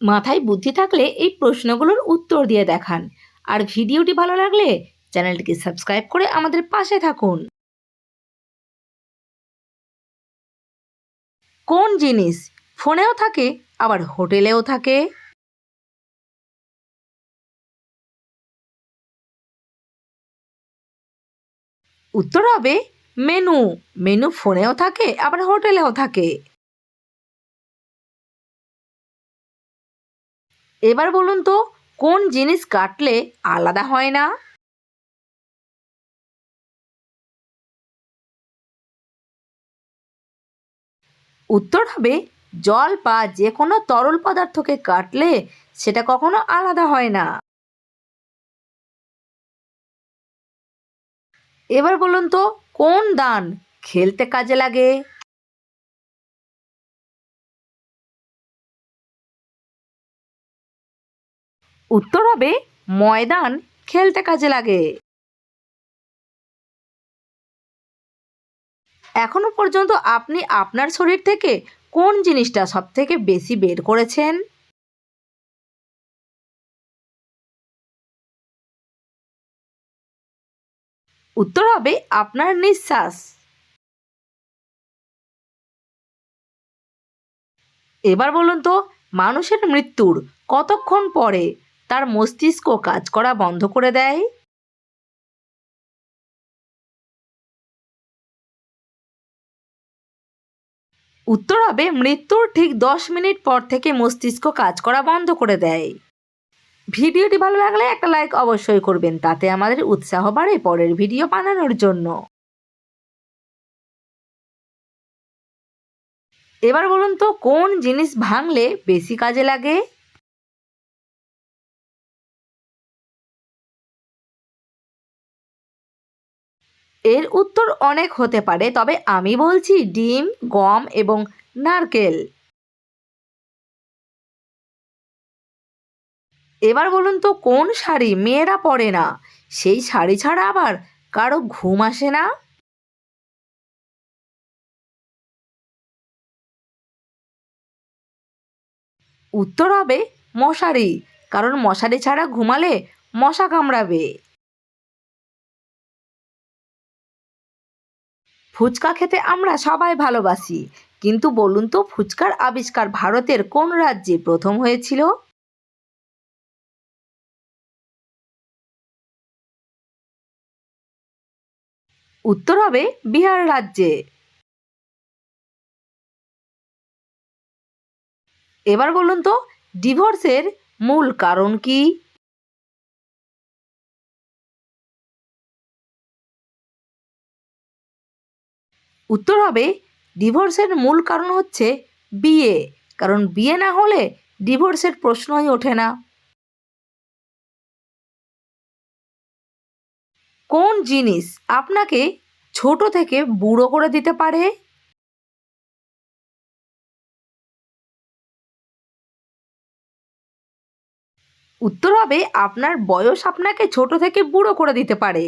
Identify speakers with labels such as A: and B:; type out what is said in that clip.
A: মাথায় বুদ্ধি থাকলে এই প্রশ্নগুলোর উত্তর দিয়ে দেখান। আর ভিডিওটি ভালো লাগলে চ্যানেলটিকে সাবস্ক্রাইব করে আমাদের পাশে থাকুন। কোন জিনিস ফোনেও থাকে, আবার হোটেলেও থাকে? উত্তর হবে, মেনু। মেনু ফোনেও থাকে, আবার হোটেলেও থাকে। এবার বলুন তো, কোন জিনিস কাটলে আলাদা হয় না? উত্তর হবে, জল বা যে কোনো তরল পদার্থকে কাটলে সেটা কখনো আলাদা হয় না। এবার বলুন তো, কোন দান খেলতে কাজে লাগে? উত্তর হবে ময়দান খেলতে কাজে লাগে। এখনও পর্যন্ত আপনি আপনার শরীর থেকে কোন জিনিসটা সব থেকে বেশি বের করেছেন? উত্তর হবে আপনার নিঃশ্বাস। এবার বলুন তো, মানুষের মৃত্যুর কতক্ষণ পরে তার মস্তিষ্ক কাজ করা বন্ধ করে দেয়। উত্তর হবে, মৃত্যুর ঠিক দশ মিনিট পর থেকে মস্তিষ্ক কাজ করা বন্ধ করে দেয়। ভিডিওটি ভালো লাগলে একটা লাইক অবশ্যই করবেন, তাতে আমাদের উৎসাহ বাড়ে পরের ভিডিও বানানোর জন্য। এবার বলুন তো, কোন জিনিস ভাঙলে বেশি কাজে লাগে? এর উত্তর অনেক হতে পারে, তবে আমি বলছি ডিম, গম এবং নারকেল। এবার বলুন তো, কোন শাড়ি মেয়েরা পরে না? সেই শাড়ি ছাড়া আবার কারও ঘুম আসে না? উত্তর হবে মশারি, কারণ মশারি ছাড়া ঘুমালে মশা কামড়াবে। ফুচকা খেতে আমরা সবাই ভালোবাসি। কিন্তু বলুন তো, ফুচকার আবিষ্কার ভারতের কোন রাজ্যে প্রথম হয়েছিল? উত্তর হবে বিহার রাজ্যে। এবার বলুন তো ডিভোর্সের মূল কারণ কি? উত্তর হবে ডিভোর্সের মূল কারণ হচ্ছে বিয়ে, কারণ বিয়ে না হলে ডিভোর্সের প্রশ্নই ওঠে না। কোন জিনিস আপনাকে ছোট থেকে বুড়ো করে দিতে পারে? উত্তর হবে, আপনার বয়স আপনাকে ছোট থেকে বুড়ো করে দিতে পারে।